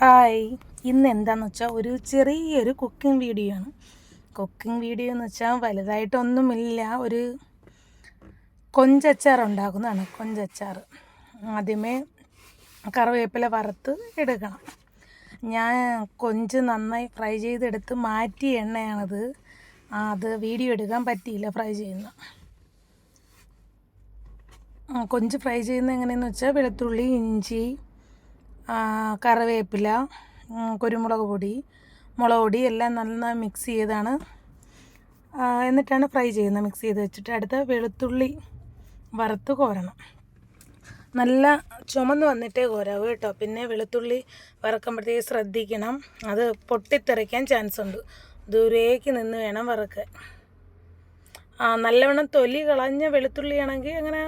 Hi. ഇന്ന് എന്താന്ന് വെച്ചാൽ ഒരു ചെറിയൊരു കുക്കിംഗ് വീഡിയോ ആണ്. കുക്കിംഗ് വീഡിയോ എന്ന് വെച്ചാൽ വലുതായിട്ടൊന്നുമില്ല. ഒരു കൊഞ്ചച്ചാർ ഉണ്ടാക്കുന്നതാണ്. കൊഞ്ചച്ചാർ ആദ്യമേ കറിവേപ്പില വറുത്ത് എടുക്കണം. ഞാൻ കൊഞ്ച് നന്നായി ഫ്രൈ ചെയ്തെടുത്ത് മാറ്റി എണ്ണയാണത്. അത് വീഡിയോ എടുക്കാൻ പറ്റിയില്ല ഫ്രൈ ചെയ്യുന്ന. കൊഞ്ച് ഫ്രൈ ചെയ്യുന്നത് എങ്ങനെയെന്ന് വെച്ചാൽ വെളുത്തുള്ളി ഇഞ്ചി കറിവേപ്പില കുരുമുളക് പൊടി മുളക് പൊടി എല്ലാം നന്നായി മിക്സ് ചെയ്താണ്. എന്നിട്ടാണ് ഫ്രൈ ചെയ്യുന്നത്. മിക്സ് ചെയ്ത് വെച്ചിട്ട് അടുത്ത വെളുത്തുള്ളി വറുത്ത് കോരണം. നല്ല ചുമന്ന് വന്നിട്ടേ കോരാവൂ കേട്ടോ. പിന്നെ വെളുത്തുള്ളി വറക്കുമ്പോഴത്തേക്ക് ശ്രദ്ധിക്കണം. അത് പൊട്ടിത്തെറിക്കാൻ ചാൻസ് ഉണ്ട്. ദൂരേക്ക് നിന്ന് വേണം വറക്കാൻ. ആ നല്ലവണ്ണം തൊലി കളഞ്ഞ വെളുത്തുള്ളിയാണെങ്കിൽ അങ്ങനെ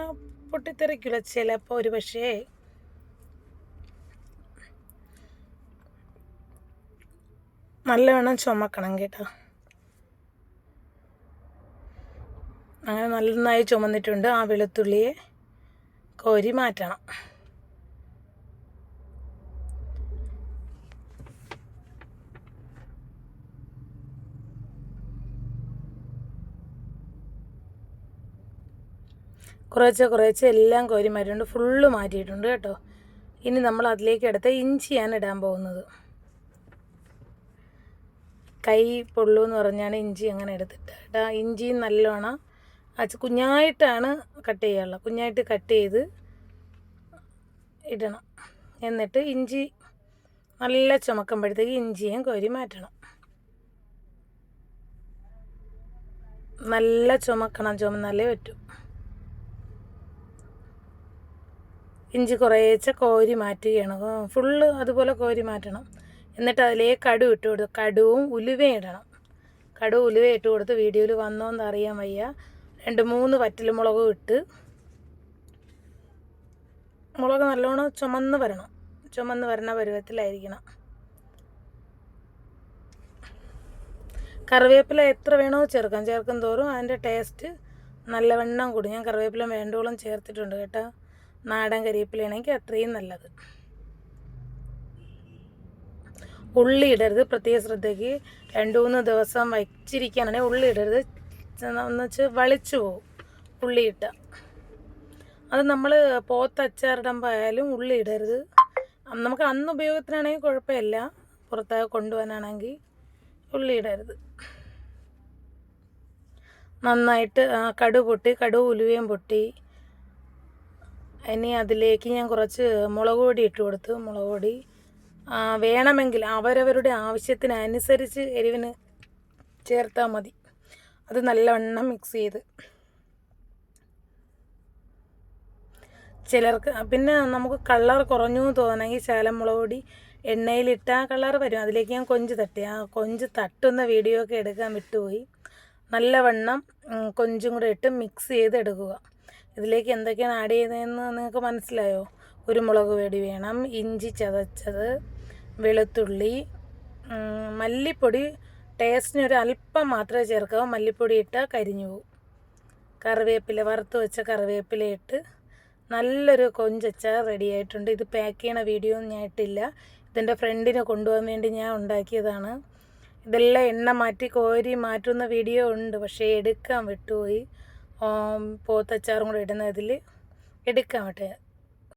പൊട്ടിത്തെറിക്കില്ല ചിലപ്പോൾ ഒരു പക്ഷേ നല്ലവണ്ണം ചുമക്കണം കേട്ടോ. അങ്ങനെ നന്നായി ചുമന്നിട്ടുണ്ട്. ആ വെളുത്തുള്ളിയെ കോരി മാറ്റണം. കുറേശ്ശെ കുറേശ്ശെ എല്ലാം കോരി മാറ്റിയിട്ടുണ്ട്. ഫുള്ള് മാറ്റിയിട്ടുണ്ട് കേട്ടോ. ഇനി നമ്മൾ അതിലേക്ക് എടുത്ത ഇഞ്ചിയാണ് ഇടാൻ പോകുന്നത്. കൈ പൊള്ളു എന്ന് പറഞ്ഞാണ് ഇഞ്ചി അങ്ങനെ എടുത്തിട്ട്. കേട്ടോ ഇഞ്ചി നല്ലോണം കുഞ്ഞായിട്ടാണ് കട്ട് ചെയ്യാനുള്ളത് കുഞ്ഞായിട്ട് കട്ട് ചെയ്ത് ഇടണം. എന്നിട്ട് ഇഞ്ചി നല്ല ചുമക്കുമ്പോഴത്തേക്ക് ഇഞ്ചിയും കോരി മാറ്റണം. നല്ല ചുമക്കണം. ചുമന്നാലേ പറ്റൂ. ഇഞ്ചി കുറേച്ച കോരി മാറ്റുകയാണ്. ഫുള്ള് അതുപോലെ കോരി മാറ്റണം. എന്നിട്ട് അതിലേക്ക് കടു ഇട്ട് കൊടുത്തു കടുവും ഉലുവയും ഇടണം. കടു ഉലുവ ഇട്ട് കൊടുത്ത് വീഡിയോയിൽ വന്നോന്ന് അറിയാൻ വയ്യ. രണ്ട് മൂന്ന് വറ്റൽമുളകും ഇട്ട് മുളക് നല്ലോണം ചുമന്ന് വരണം. ചുമന്ന് വരണ പരുവത്തിലായിരിക്കണം. കറിവേപ്പില എത്ര വേണോ ചേർക്കാം. ചേർക്കും തോറും അതിന്റെ ടേസ്റ്റ് നല്ലവണ്ണം കൂടും. ഞാൻ കറിവേപ്പില വേണ്ടോളം ചേർത്തിട്ടുണ്ട് കേട്ടോ. നാടൻ കരിവേപ്പിലയാണെങ്കിൽ അത്രയും നല്ലത്. ഉള്ളി ഇടരുത് പ്രത്യേക ശ്രദ്ധയ്ക്ക് രണ്ട് മൂന്ന് ദിവസം വച്ചിരിക്കാനാണെങ്കിൽ ഉള്ളി ഇടരുത് എന്ന് വെച്ച് വളിച്ചു പോകും ഉള്ളി ഇട്ട അത് നമ്മൾ പോത്തച്ചാറിടുമ്പോൾ ആയാലും ഉള്ളി ഇടരുത് നമുക്ക് അന്ന് ഉപയോഗത്തിനാണെങ്കിൽ കുഴപ്പമില്ല. പുറത്തേക്ക് കൊണ്ടുപോകാനാണെങ്കിൽ ഉള്ളി ഇടരുത് നന്നായിട്ട് കടു പൊട്ടി കടു ഉലുവയും പൊട്ടി. ഇനി അതിലേക്ക് ഞാൻ കുറച്ച് മുളക് പൊടി ഇട്ട് കൊടുത്തു. മുളക് പൊടി വേണമെങ്കിൽ അവരവരുടെ ആവശ്യത്തിനനുസരിച്ച് എരിവിന് ചേർത്താൽ മതി. അത് നല്ലവണ്ണം മിക്സ് ചെയ്ത്. ചിലർക്ക് പിന്നെ നമുക്ക് കളർ കുറഞ്ഞു തോന്നണമെങ്കിൽ ശകലം മുളക് പൊടി എണ്ണയിലിട്ട് ആ കളർ വരും. അതിലേക്ക് ഞാൻ കൊഞ്ച് തട്ടി. ആ കൊഞ്ച് തട്ടുന്ന വീഡിയോ ഒക്കെ എടുക്കാൻ വിട്ടുപോയി. നല്ലവണ്ണം കൊഞ്ചും കൂടെ ഇട്ട് മിക്സ് ചെയ്ത് എടുക്കുക ഇതിലേക്ക് എന്തൊക്കെയാണ് ആഡ് ചെയ്തതെന്ന് നിങ്ങൾക്ക് മനസ്സിലായോ? കുരുമുളക് പൊടി വേണം ഇഞ്ചി ചതച്ചത് വെളുത്തുള്ളി മല്ലിപ്പൊടി. ടേസ്റ്റിന് ഒരു അല്പം മാത്രമേ ചേർക്കാവൂ. മല്ലിപ്പൊടി ഇട്ടാൽ കരിഞ്ഞു പോകും കറിവേപ്പില വറുത്ത് വെച്ച കറിവേപ്പില ഇട്ട് നല്ലൊരു കൊഞ്ചച്ചാർ റെഡി ആയിട്ടുണ്ട്. ഇത് പാക്ക് ചെയ്യണ വീഡിയോ ഒന്നും ഞാൻ ഇട്ടില്ല. ഇതെന്റെ ഫ്രണ്ടിനെ കൊണ്ടുപോകാൻ വേണ്ടി ഞാൻ ഉണ്ടാക്കിയതാണ്. ഇതെല്ലാം എണ്ണ മാറ്റി കോരി മാറ്റുന്ന വീഡിയോ ഉണ്ട്. പക്ഷേ എടുക്കാൻ വിട്ടുപോയി. പോത്തച്ചാറും കൂടെ ഇടുന്നതിൽ എടുക്കാൻ വിട്ട്